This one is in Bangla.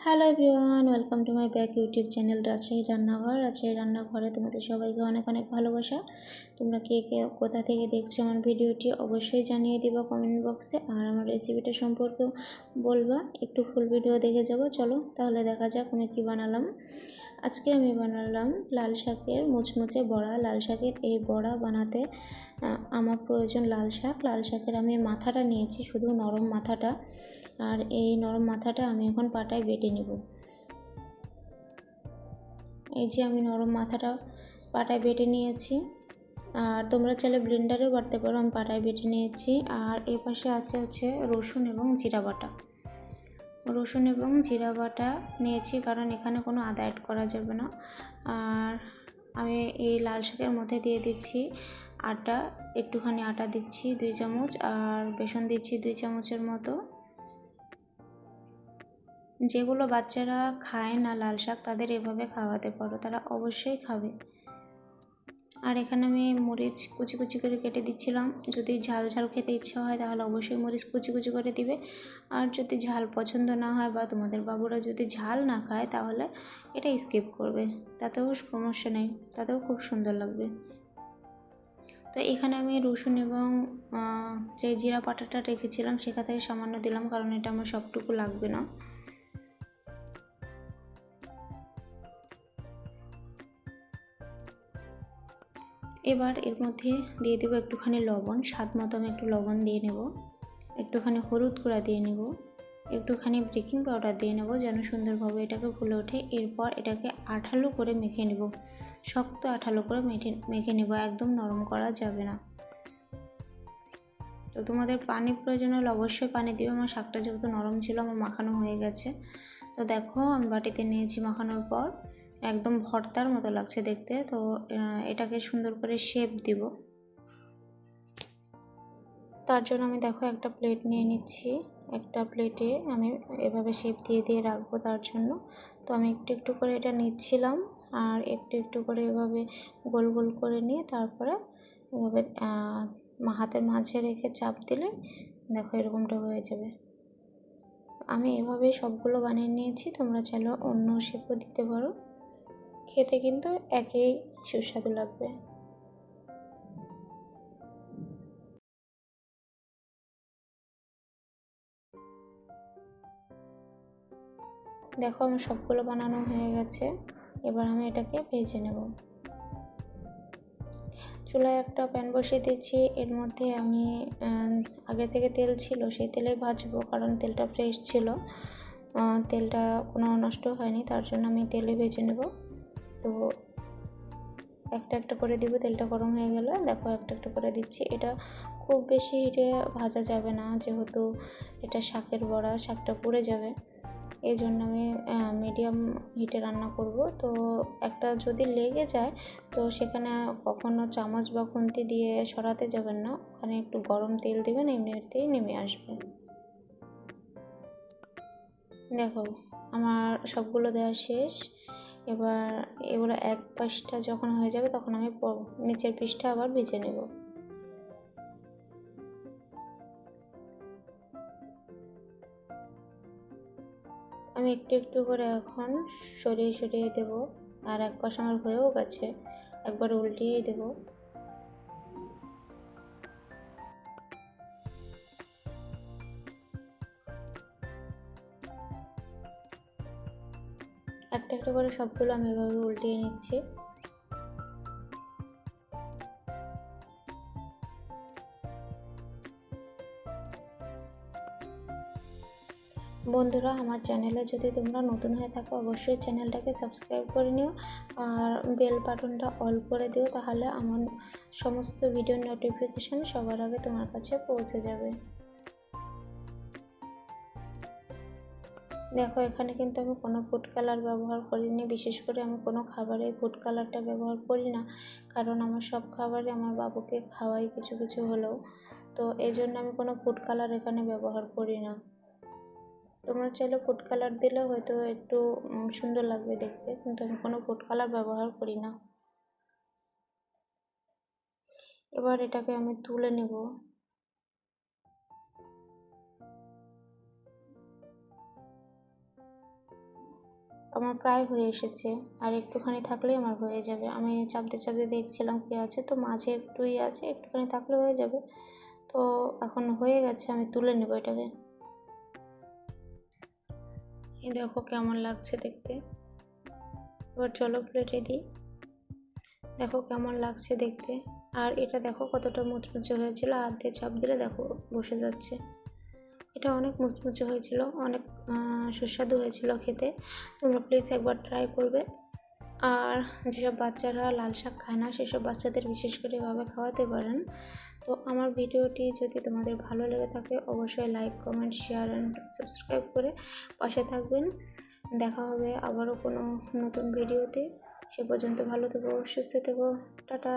Hello everyone welcome to my back YouTube channel Rajshahi Rannaghar Rajshahi রান্নাঘরে তোমাদের সবাইকে অনেক অনেক ভালোবাসা। তোমরা কে কে কোথা থেকে দেখছ আমার ভিডিওটি অবশ্যই জানিয়ে দিবা কমেন্ট বক্সে আর আমার রেসিপিটা সম্পর্কেও বলবা। একটু ফুল ভিডিও দেখে যাব। চলো তাহলে দেখা যাক আমি কী বানালাম। আজকে আমি বানালাম লাল শাকের মুচমুচে বড়া। লাল শাকের এই বড়া বানাতে আমার প্রয়োজন লাল শাক। লাল শাকের আমি মাথাটা নিয়েছি, শুধু নরম মাথাটা। আর এই নরম মাথাটা আমি এখন পাটায় বেটে নেব। এই যে আমি নরম মাথাটা পাটায় বেটে নিয়েছি। আর তোমরা চাইলে ব্লেন্ডারেও বাটতে পারো, আমি পাটায় বেটে নিয়েছি। আর এ পাশে আছে হচ্ছে রসুন এবং জিরা বাটা। রসুন এবং জিরা বাটা নিয়েছি, কারণ এখানে কোনো আদা অ্যাড করা যাবে না। আর আমি এই লাল শাকের মধ্যে দিয়ে দিচ্ছি আটা, একটুখানি আটা দিচ্ছি দুই চামচ, আর বেসন দিচ্ছি দুই চামচের মতো। যেগুলো বাচ্চারা খায় না লাল শাক, তাদের এভাবে খাওয়াতে পারো, তারা অবশ্যই খাবে। আর এখানে আমি মরিচ কুচি কুচি করে কেটে দিচ্ছিলাম। যদি ঝাল ঝাল খেতে ইচ্ছা হয় তাহলে অবশ্যই মরিচ কুচি কুচি করে দিবে। আর যদি ঝাল পছন্দ না হয় বা তোমাদের বাবুরা যদি ঝাল না খায় তাহলে এটা স্কিপ করবে। তাতেও সমস্যা নেই, তাতেও খুব সুন্দর লাগবে। তো এখানে আমি রসুন এবং যে জিরা পাটাটা রেখেছিলাম সেখান থেকে সামান্য দিলাম কারণ এটা আমার সবটুকু লাগবে না। এবার এর মধ্যে দিয়ে দেবো একটুখানি লবণ, স্বাদ মতো আমি একটু লবণ দিয়ে নেব। একটুখানি হলুদ গুঁড়া দিয়ে নেব। একটুখানি বেকিং পাউডার দিয়ে নেব যেন সুন্দরভাবে এটাকে ফুলে ওঠে। এরপর এটাকে আঠালো করে মেখে নেব। শক্ত আঠালো করে মেখে মেখে নেব। একদম নরম করা যাবে না। তো তোমাদের পানির প্রয়োজন হলে অবশ্যই পানি দিবে আমার শাকটা যেহেতু নরম ছিল, আমার মাখানো হয়ে গেছে। তো দেখো আমি বাটিতে নিয়েছি মাখানোর পর। একদম ভর্তার মতো লাগছে দেখতে। তো এটাকে সুন্দর করে শেপ দিব। তার জন্য আমি দেখো একটা প্লেট নিয়ে নিচ্ছি। একটা প্লেটে আমি এভাবে শেপ দিয়ে দিয়ে রাখব তার জন্য। তো আমি একটু একটু করে এটা নিচ্ছিলাম। আর একটু একটু করে এভাবে গোল গোল করে নিয়ে তারপরে এভাবে হাতের মাঝে রেখে চাপ দিলে দেখো এরকমটা হয়ে যাবে। আমি এভাবে সবগুলো বানিয়ে নিয়েছি, তোমরা চাইলে অন্য শেপও দিতে পারো। খেতে কিন্তু একই সুস্বাদু লাগবে। দেখো, আমার সবগুলো বানানো হয়ে গেছে। এবার আমি এটাকে ভেজে নেব। চুলায় একটা প্যান বসিয়ে দিচ্ছি। এর মধ্যে আমি আগে থেকে তেল ছিল, সেই তেলে ভাজবো কারণ তেলটা ফ্রেশ ছিল। তেলটা কোনো নষ্ট হয়নি, তার জন্য আমি তেলে ভেজে নেব। তো একটা একটা করে দিব, তেলটা গরম হয়ে গেলে দেখো একটা একটা করে দিচ্ছি। এটা খুব বেশি হিটে ভাজা যাবে না, যেহেতু এটা শাকের বড়া, শাকটা পুড়ে যাবে। এই জন্য আমি মিডিয়াম হিটে রান্না করব। তো একটা যদি লেগে যায়, তো সেখানে কখনো চামচ বা খুন্তি দিয়ে সরাতে যাবেন না। ওখানে একটু গরম তেল দেবেন এমনিতেই নেমে আসবে। দেখো, আমার সবগুলো দেওয়া শেষ। এবার এগুলো এক পাশটা যখন হয়ে যাবে, তখন আমি নিচের পিসটা আবার ভেজে নেব। আমি একটু একটু করে এখন সরিয়ে সরিয়ে দেব। আর এক পাশ আমার হয়েও গেছে। একবার উল্টিয়েই দেব। একটা একটা করে সবগুলো আমি এভাবে উল্টিয়ে নিচ্ছি। বন্ধুরা, আমার চ্যানেলে যদি তোমরা নতুন হয়ে থাকো, অবশ্যই চ্যানেলটাকে সাবস্ক্রাইব করে নিও আর বেল বাটনটা অল করে দিও, তাহলে আমার সমস্ত ভিডিও নোটিফিকেশান সবার আগে তোমার কাছে পৌঁছে যাবে। দেখো, এখানে কিন্তু আমি কোনো ফুড কালার ব্যবহার করিনি, বিশেষ করে আমি কোনো খাবারে ফুড কালারটা ব্যবহার করি না, কারণ আমার সব খাবারে আমার বাবুকে খাওয়াই কিছু কিছু হলেও। তো এই জন্য আমি কোনো ফুড কালার এখানে ব্যবহার করি না। তোমরা চাইলে ফুড কালার দিলে হয়তো একটু সুন্দর লাগবে দেখতে, কিন্তু আমি কোনো ফুড কালার ব্যবহার করি না। এবার এটাকে আমি তুলে নেব। আমার প্রায় হয়ে এসেছে, আর একটুখানি থাকলেই আমার হয়ে যাবে। আমি চাপতে চাপতে দেখছিলাম কি আছে, তো মাঝে একটুই আছে, একটুখানি থাকলে হয়ে যাবে। তো এখন হয়ে গেছে, আমি তুলে নেব এটাকে। এই দেখো কেমন লাগছে দেখতে। এবার চলো প্লেটে দিই। দেখো কেমন লাগছে দেখতে। আর এটা দেখো কতটা মুচমুচে হয়েছিল হাত দিয়ে চাপ দিলে দেখো বসে যাচ্ছে। এটা অনেক মুচমুচে হয়েছিল, অনেক সুস্বাদু হয়েছিল খেতে। তোমরা প্লিজ একবার ট্রাই করবে। আর যেসব বাচ্চারা লাল শাক খায় না, সেসব বাচ্চাদের বিশেষ করে এভাবে খাওয়াতে পারেন। তো আমার ভিডিওটি যদি তোমাদের ভালো লেগে থাকে, অবশ্যই like comment share and subscribe করে পাশে থাকবেন। দেখা হবে আবারও কোনো নতুন ভিডিওতে। সে পর্যন্ত ভালো থেকো, সুস্থ থেকো। টাটা।